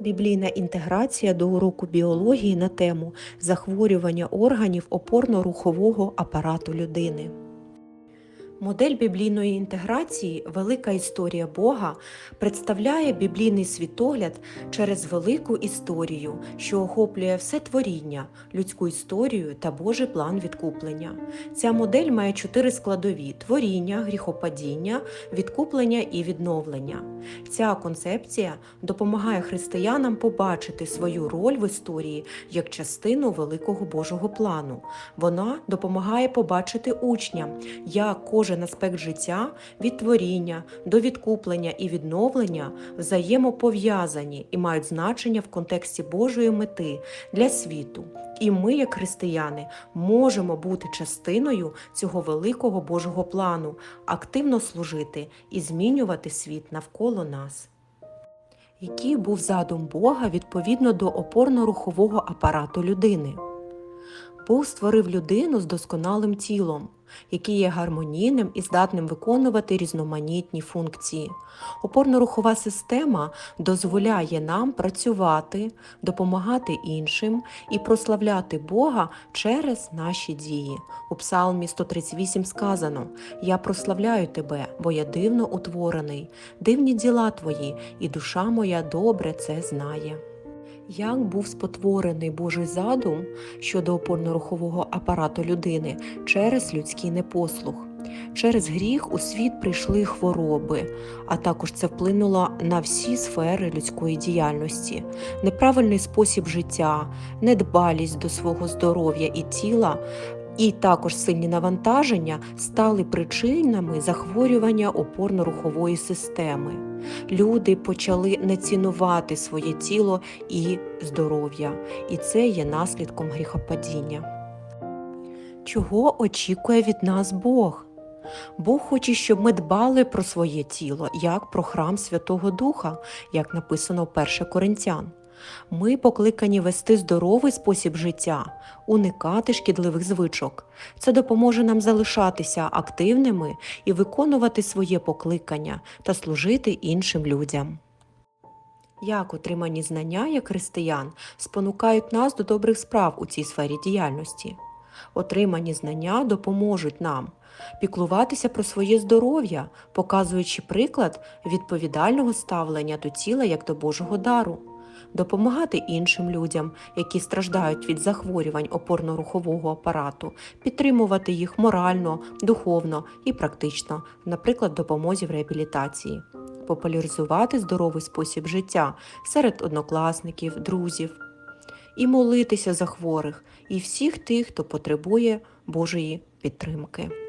Біблійна інтеграція до уроку біології на тему захворювання органів опорно-рухового апарату людини. Модель біблійної інтеграції Велика історія Бога представляє біблійний світогляд через велику історію, що охоплює все творіння, людську історію та Божий план відкуплення. Ця модель має чотири складові: творіння, гріхопадіння, відкуплення і відновлення. Ця концепція допомагає християнам побачити свою роль в історії як частину великого Божого плану. Вона допомагає побачити учням, як кожен аспект життя від творіння до відкуплення і відновлення взаємопов'язані і мають значення в контексті Божої мети для світу. І ми, як християни, можемо бути частиною цього великого Божого плану, активно служити і змінювати світ навколо нас. Який був задум Бога відповідно до опорно-рухового апарату людини? Бог створив людину з досконалим тілом, який є гармонійним і здатним виконувати різноманітні функції. Опорно-рухова система дозволяє нам працювати, допомагати іншим і прославляти Бога через наші дії. У Псалмі 138 сказано: Я прославляю тебе, бо я дивно утворений, дивні діла твої, і душа моя добре це знає. Як був спотворений Божий задум щодо опорно-рухового апарату людини через людський непослух? Через гріх у світ прийшли хвороби, а також це вплинуло на всі сфери людської діяльності, неправильний спосіб життя, недбалість до свого здоров'я і тіла. І також сильні навантаження стали причинами захворювання опорно-рухової системи. Люди почали не цінувати своє тіло і здоров'я, і це є наслідком гріхопадіння. Чого очікує від нас Бог? Бог хоче, щоб ми дбали про своє тіло, як про храм Святого Духа, як написано в 1 Коринтян. Ми покликані вести здоровий спосіб життя, уникати шкідливих звичок. Це допоможе нам залишатися активними і виконувати своє покликання та служити іншим людям. Як отримані знання як християн спонукають нас до добрих справ у цій сфері діяльності? Отримані знання допоможуть нам піклуватися про своє здоров'я, показуючи приклад відповідального ставлення до тіла як до Божого дару допомагати іншим людям, які страждають від захворювань опорно-рухового апарату, підтримувати їх морально, духовно і практично, наприклад, допомозі в реабілітації, популяризувати здоровий спосіб життя серед однокласників, друзів, і молитися за хворих і всіх тих, хто потребує Божої підтримки.